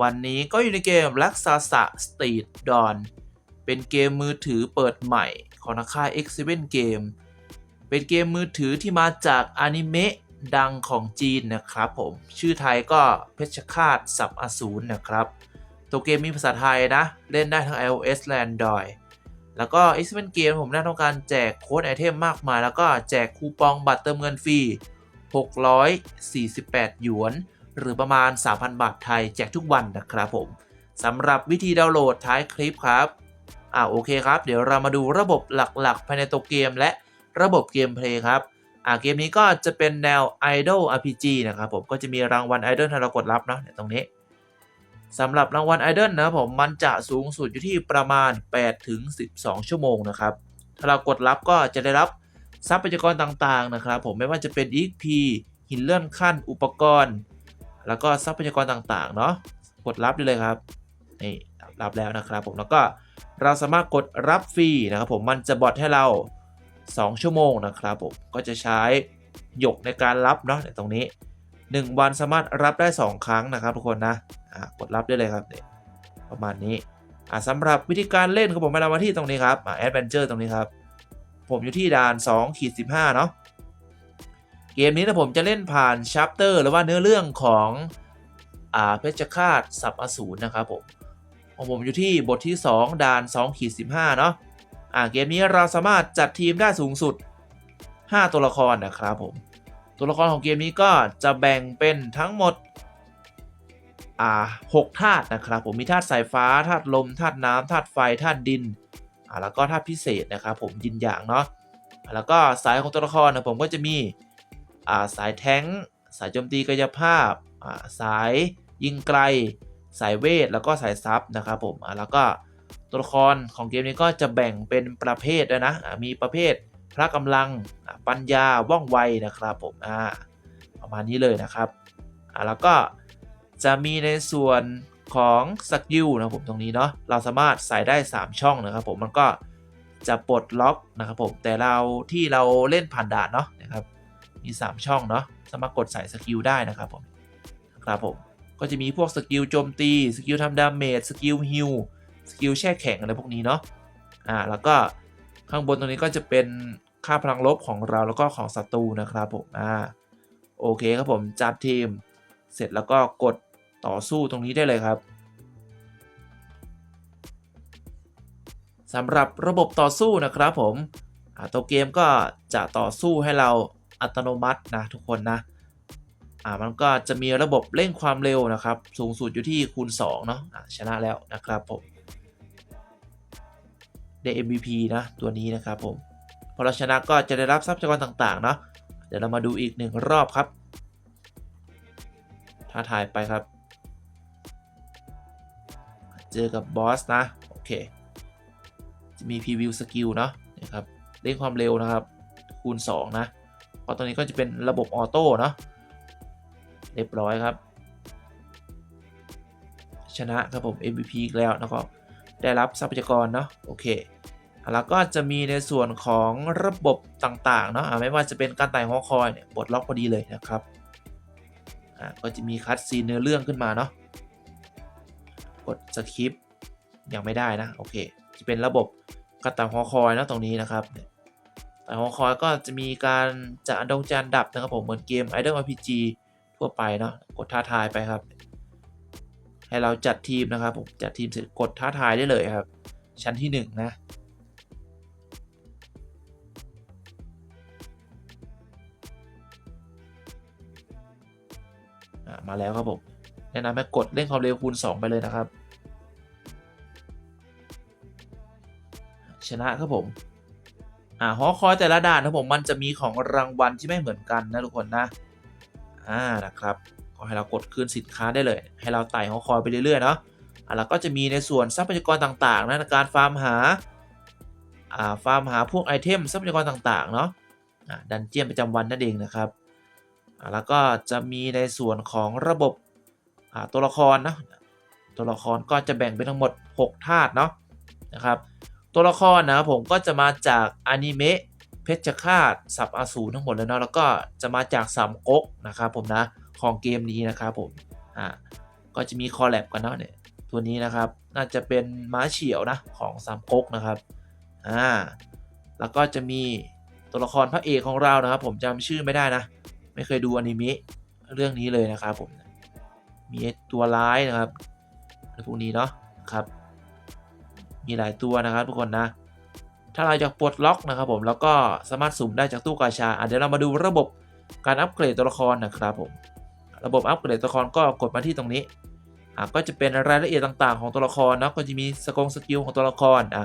วันนี้ก็อยู่ในเกมลักซาสะสตรีทดอนเป็นเกมมือถือเปิดใหม่ของนักค่าย x 7 Game เป็นเกมมือถือที่มาจากอนิเมะดังของจีนนะครับผม ชื่อไทยก็เพชฌฆาตสับอสูรนะครับ ตัวเกมมีภาษาไทยนะ เล่นได้ทั้ง iOS และ Android แล้วก็ X Men Game ผมได้ต้องการแจกโค้ดไอเทมมากมาย แล้วก็แจกคูปองบัตรเติมเงินฟรี 648 หยวน หรือประมาณ 3,000 บาทไทยแจกทุกวันนะครับผมสำหรับวิธีดาวน์โหลดท้ายคลิปครับอ่าโอเคครับ เดี๋ยวเรามาดูระบบหลักๆ ภายในตัวเกมและระบบเกมเพลย์ครับอ่าเกมนี้ก็จะเป็นแนว Idol RPG นะครับผมก็จะมีรางวัล Idol ให้เรากดรับเนาะตรงนี้สำหรับรางวัล Idol นะครับผมมันจะสูงสุดอยู่ที่ประมาณ 8 ถึง 12 ชั่วโมงนะครับ ถ้าเรากดรับก็จะได้รับทรัพยากรต่างๆนะครับ ผมไม่ว่าจะเป็น EXP หินเลื่อนขั้นอุปกรณ์ แล้วก็ทรัพยากรต่างๆเนาะกดรับได้เลยครับนี่รับแล้วนะครับผมแล้วก็เราสามารถกดรับฟรีนะครับผมมันจะบอทให้เรา 2 ชั่วโมงนะครับผมก็จะใช้หยกในการรับเนาะในตรงนี้ 1 วันสามารถรับได้ 2 ครั้งนะครับทุกคนนะกดรับได้เลยครับประมาณนี้อ่าสำหรับวิธีการเล่นครับผมมาเรามาที่ตรงนี้ครับแอดเวนเจอร์ตรงนี้ครับ ผมอยู่ที่ด่าน2ขีด15เนาะ เกมนี้นะผมจะเล่นผ่านชัปเตอร์หรือว่าเนื้อเรื่องของอ่าเพชฌฆาตสับอสูรนะครับผมของผมอยู่ที่บทที่ 2ด่าน2ขีด15เนาะอ่าเกมนี้เราสามารถจัดทีมได้สูงสุด 5 ตัวละครนะครับผมตัวละครของเกมนี้ก็จะแบ่งเป็นทั้งหมดอ่าหกธาตุนะครับผมมีธาตุสายฟ้าธาตุลมธาตุน้ำธาตุไฟธาตุดินอ่าแล้วก็ธาตุพิเศษนะครับผมยินอย่างเนาะแล้วก็สายของตัวละครนะผมก็จะมี สายแท้ง สายโจมตีกายภาพาสายยิงไกล สายเวท แล้วก็สายซับนะครับผมแล้วก็ตัวละครของเกมนี้ก็จะแบ่งเป็นประเภทด้วยนะ มีประเภทพละกำลัง ปัญญา ว่องไวนะครับผมประมาณนี้เลยนะครับ แล้วก็จะมีในส่วนของสกิลนะครับผมตรงนี้เนาะ เราสามารถใส่ได้ 3 ช่องนะครับผม มันก็จะปลดล็อกนะครับผม แต่เราที่เราเล่นผ่านด่านเนาะนะครับ มี 3 ช่องเนาะสามารถกดใส่สกิลได้นะครับผมครับผมก็จะมีพวกสกิลโจมตีสกิลทำดาเมจสกิลฮิลสกิลแช่แข็งอะไรพวกนี้เนาะอ่าแล้วก็ข้างบนตรงนี้ก็จะเป็นค่าพลังลบของเราแล้วก็ของศัตรูนะครับผมอ่าโอเคครับผมจัดทีม เสร็จแล้วก็กดต่อสู้ตรงนี้ได้เลยครับสำหรับระบบต่อสู้นะครับผมอ่าตัวเกมก็จะต่อสู้ให้เรา อัตโนมัตินะทุกคนนะอ่ามันก็จะมีระบบเร่งความเร็วนะครับ สูงสุดอยู่ที่คูณ2เนาะชนะแล้วนะครับผมได้ MVP นะตัวนี้นะครับผมพอเราชนะก็จะได้รับทรัพยากรต่างๆเนาะเดี๋ยวเรามาดูอีกหนึ่งรอบครับท้าทายไปครับ เจอกับบอสนะ โอเค จะมีพรีวิวสกิลเนาะนะครับเร่งความเร็วนะครับ คูณ 2 นะ ราะตรงนี้ก็จะเป็นระบบออโต้เนาะเรียบร้อยครับ ชนะครับผม MVP อีกแล้วนะครับได้รับทรัพยากรเนาะโอเคแล้วก็จะมีในส่วนของระบบต่างๆเนาะไม่ว่าจะเป็นการไต่หอคอยเนี่ยปลดล็อกพอดีเลยนะครับก็จะมีคัดซีนเนื้อเรื่องขึ้นมาเนาะกดสคริปยังไม่ได้นะโอเคจะเป็นระบบการไต่หอคอยนะตรงนี้นะครับไต่ แต่ของคอยก็จะมีการจัดอันดงจัดอันดับนะครับผมเหมือนเกม Idol RPG ทั่วไปเนาะกดท้าทายไปครับ ให้เราจัดทีมนะครับผมจัดทีมเสร็จกดท้าทายได้เลยครับ ชั้นที่ 1 นะมาแล้วครับผมแนะนำให้กดเล่นความเร็วคูณ 2 ไปเลยนะครับ ชนะครับผม อ่าหอคอยแต่ละด่านนะผมมันจะมีของรางวัลที่ไม่เหมือนกันนะทุกคนนะอ่านะครับก็ให้เรากดคืนสินค้าได้เลย ให้เราไต่หอคอยไปเรื่อยๆเนาะอ่าแล้วก็จะมีในส่วนทรัพยากรต่างๆนะการฟาร์มหาอ่าฟาร์มหาพวกไอเทมทรัพยากรต่างๆเนาะอ่าดันเจียนประจำวันนั่นเองนะครับอ่าแล้วก็จะมีในส่วนของระบบอ่าตัวละครนะตัวละครก็จะแบ่งเป็นทั้งหมด 6 ธาตุเนาะนะครับ ตัวละครนะครับผมก็จะมาจากอนิเมะเพชฌฆาตสับอสูรทั้งหมดเลยเนาะแล้วก็จะมาจากสามก๊กนะครับผมนะของเกมนี้นะครับผมอ่าก็จะมีคอลแลบกันเนาะเนี่ยตัวนี้นะครับน่าจะเป็นม้าเฉียวนะของสามก๊กนะครับอ่าแล้วก็จะมีตัวละครพระเอกของเรานะครับ ผมจำชื่อไม่ได้นะ ไม่เคยดูอนิเมะเรื่องนี้เลยนะครับผมมีตัวร้ายนะครับอะพวกนี้เนาะครับ มีหลายตัวนะครับทุกคนนะ ถ้าเราอยากปลดล็อกนะครับผมแล้วก็สามารถสุ่มได้จากตู้กาชาเดี๋ยวเรามาดูระบบการอัปเกรดตัวละครนะครับผมระบบอัปเกรดตัวละครก็กดมาที่ตรงนี้อะก็จะเป็นรายละเอียดต่างๆ ของตัวละครเนาะก็จะมีสกงสกิลของตัวละครอะ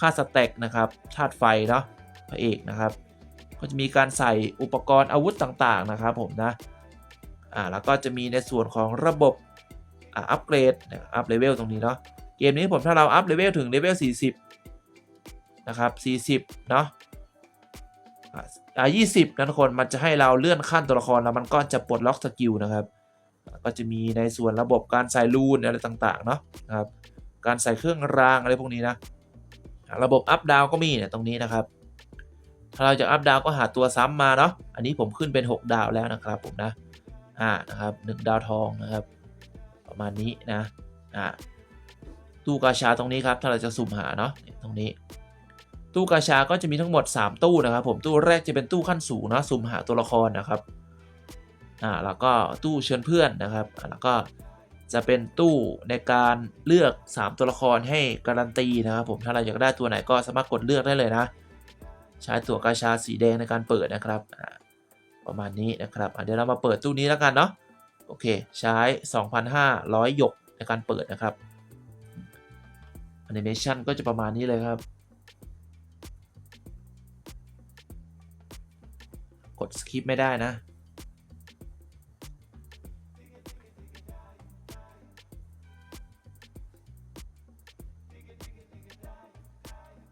ค่าสแต็กนะครับธาตุไฟเนาะพระเอกนะครับ ก็จะมีการใส่อุปกรณ์อาวุธต่างๆนะครับผมนะอ่าแล้วก็จะมีในส่วนของระบบอ่าอัปเกรดอัพเลเวลตรงนี้เนาะ เกมนี้ผมถ้าเราอัพเลเวลถึงเลเวล40 นะครับ 40 เนาะอ่า20 นะทุกคน มันจะให้เราเลื่อนขั้นตัวละครแล้วมันก็จะปลดล็อกสกิลนะครับ ก็จะมีในส่วนระบบการใส่รูนอะไรต่างๆ เนาะนะครับ การใส่เครื่องรางอะไรพวกนี้นะ ระบบอัพดาวก็มีเนี่ยตรงนี้นะครับ ถ้าเราจะอัพดาวก็หาตัวซ้ำมาเนาะ อันนี้ผมขึ้นเป็น 6 ดาวแล้วนะครับผมนะ อ่า นะครับ 1 ดาวทองนะครับ ประมาณนี้นะ อ่า ตู้กาชาตรงนี้ครับ ถ้าเราจะสุ่มหาเนาะตรงนี้ ตู้กาชาก็จะมีทั้งหมด 3 ตู้นะครับ ผมตู้แรกจะเป็นตู้ขั้นสูงเนาะสุ่มหาตัวละครนะครับอ่าแล้วก็ตู้เชิญเพื่อนนะครับแล้วก็จะเป็นตู้ในการเลือก 3 ตัวละครให้การันตีนะครับผมถ้าเราอยากได้ตัวไหนก็สามารถกดเลือกได้เลยนะ ใช้ตัวกาชาสีแดงในการเปิดนะครับอ่าประมาณนี้นะครับเดี๋ยวเรามาเปิดตู้นี้แล้วกันเนาะโอเค ใช้ 2,500 หยกในการเปิดนะครับ นิเมชันก็จะประมาณนี้เลยครับ กดสคิปไม่ได้นะ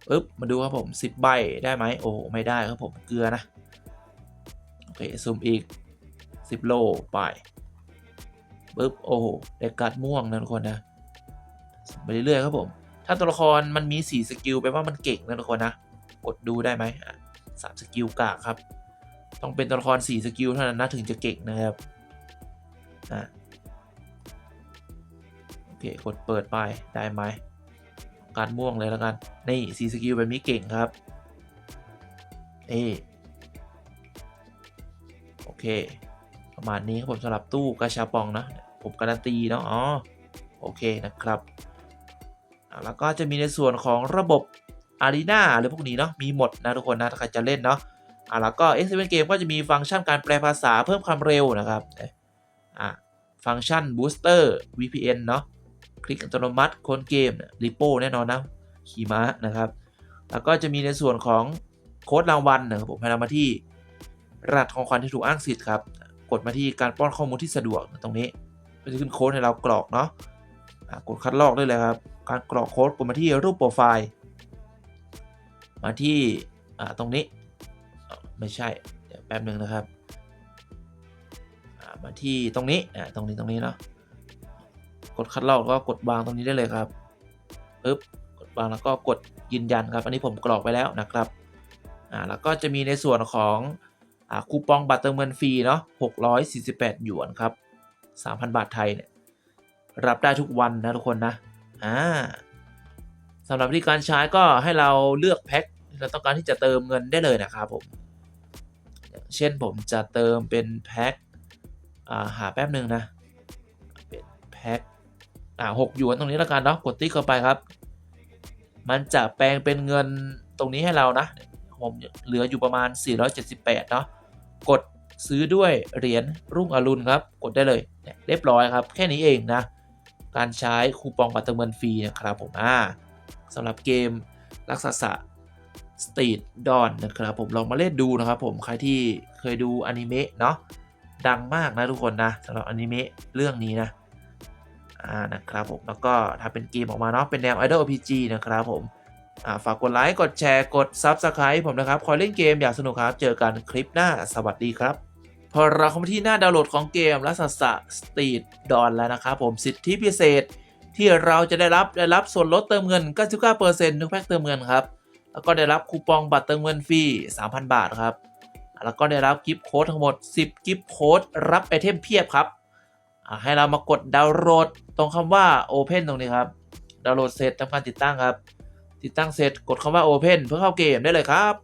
ปึ๊บ มาดูครับผม 10 ใบได้ไหม โอ้โหไม่ได้ครับผมเกลือนะ โอเค ซูมอีก 10 โลไปปึ๊บ โอ้โหได้การ์ดม่วงนะทุกคนนะไปเรื่อยๆครับผม ถ้าตัวละครมันมี 4 สกิลแปลว่ามันเก่งนะทุกคนนะ กดดูได้ไหมสามสกิลกากครับ ต้องเป็นตัวละคร 4 สกิลเท่านั้นนะถึงจะเก่งนะครับอะโอเค กดเปิดไปได้ไหม การม่วงเลยแล้วกัน นี่4สกิลแบบนี้เก่งครับนี่โอเค ประมาณนี้ครับผมสำหรับตู้กาชาปองนะ ผมการันตีเนาะ อ๋อ โอเคนะครับ แล้วก็จะมีในส่วนของระบบอารีนาหรือพวกนี้เนาะมีหมดนะทุกคนนะถ้าใครจะเล่นเนาะอะแล้วก็ X7 Game ก็จะมีฟังก์ชันการแปลภาษาเพิ่มความเร็วนะครับอะฟังก์ชัน Booster VPN เนาะคลิกอัตโนมัติคนเกมริโป้แน่นอนนะขี่ม้านะครับ แล้วก็จะมีในส่วนของโค้ดรางวัลนะครับผมให้เรามาที่รหัสของขวัญที่ถูกอ้างสิทธิ์ครับกดมาที่การป้อนข้อมูลที่สะดวกตรงนี้ก็จะขึ้นโค้ดให้เรากรอกเนาะกดคัดลอกได้เลยครับ การกรอกโค้ดกดมาที่รูปโปรไฟล์ มาที่ตรงนี้ไม่ใช่เดี๋ยวแป๊บหนึ่งนะครับมาที่ตรงนี้ตรงนี้ตรงนี้เนาะกดคัดลอกก็กดวางตรงนี้ได้เลยครับปึ๊บกดวางแล้วก็กดยืนยันครับ อันนี้ผมกรอกไปแล้วนะครับอ่าแล้วก็จะมีในส่วนของอ่าคูปองบัตรเติมเงินฟรีเนาะ648 หยวนครับ 3,000 บาทไทยเนี่ยรับได้ทุกวันนะทุกคนนะ อ่าสำหรับวิธีการใช้ก็ให้เราเลือกแพ็คเราต้องการที่จะเติมเงินได้เลยนะครับผมเช่นผมจะเติมเป็นแพ็คอ่าหาแป๊บหนึ่งนะเป็นแพ็คอ่าหกหยวนตรงนี้แล้วกันเนาะกดติ๊กเข้าไปครับ มันจะแปลงเป็นเงินตรงนี้ให้เรานะผมเหลืออยู่ประมาณ 478 เนาะกดซื้อด้วยเหรียญรุ่งอรุณครับ กดได้เลยเรียบร้อยครับ แค่นี้เองนะ การใช้คูปองบัตรเติมเงินฟรีนะครับผมอ่าสำหรับเกมลักษณะสตรีทดอนนะครับผมลองมาเล่นดูนะครับผมใครที่เคยดูอนิเมะเนาะดังมากนะทุกคนนะสำหรับอนิเมะเรื่องนี้นะอ่านะครับผมแล้วก็ถ้าเป็นเกมออกมาเนาะเป็นแนว Idol RPG นะครับผมอ่าฝากกดไลค์กดแชร์กด Subscribe ผมนะครับ คอยเล่นเกมอยางสนุกครับ เจอกันคลิปหน้าสวัสดีครับ พอเราเข้ามาที่หน้าดาวน์โหลดของเกมลักษณะสตรีทดอนแล้วนะครับผมสิทธิพิเศษที่เราจะได้รับได้รับส่วนลดเติมเงิน 99%ทุกแพ็คเติมเงินครับ แล้วก็ได้รับคูปองบัตรเติมเงินฟรี 3,000 บาทครับ แล้วก็ได้รับกิฟต์โค้ดทั้งหมด 10 กิฟต์โค้ดรับไอเทมเพียบครับ ให้เรามากดดาวน์โหลดตรงคำว่า Open ตรงนี้ครับ ดาวน์โหลดเสร็จทำการติดตั้งครับ ติดตั้งเสร็จกดคำว่า Open เพื่อเข้าเกมได้เลยครับ